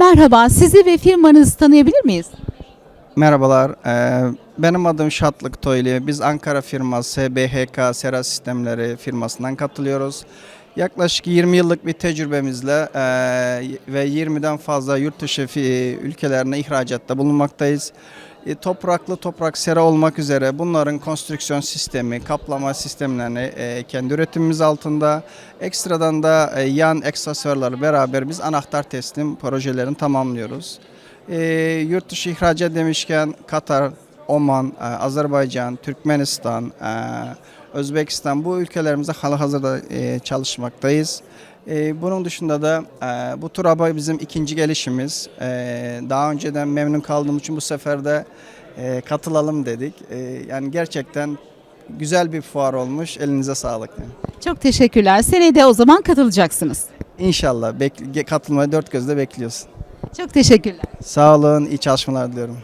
Merhaba, sizi ve firmanızı tanıyabilir miyiz? Merhabalar, eee, benim adım Şatlık Toyli. Biz Ankara firması BHK Sera Sistemleri firmasından katılıyoruz. Yaklaşık 20 yıllık bir tecrübemizle eee, ve 20'den fazla yurt dışı ülkelerine ihracatta bulunmaktayız. E, topraklı toprak sera olmak üzere bunların konstrüksiyon sistemi, kaplama sistemlerini e, kendi üretimimiz altında. Ekstradan da e, yan aksesuarları beraber biz anahtar teslim projelerini tamamlıyoruz. E, yurt dışı ihracat demişken Katar, Oman, e, Azerbaycan, Türkmenistan, e, Özbekistan bu ülkelerimize halihazırda e, çalışmaktayız. Bunun dışında da bu turaba bizim ikinci gelişimiz. Daha önceden memnun kaldığım için bu sefer de katılalım dedik. Yani gerçekten güzel bir fuar olmuş. Elinize sağlık. Çok teşekkürler. Seneye de o zaman katılacaksınız. İnşallah bek- katılmayı dört gözle bekliyoruz. Çok teşekkürler. Sağ olun, iyi çalışmalar diliyorum.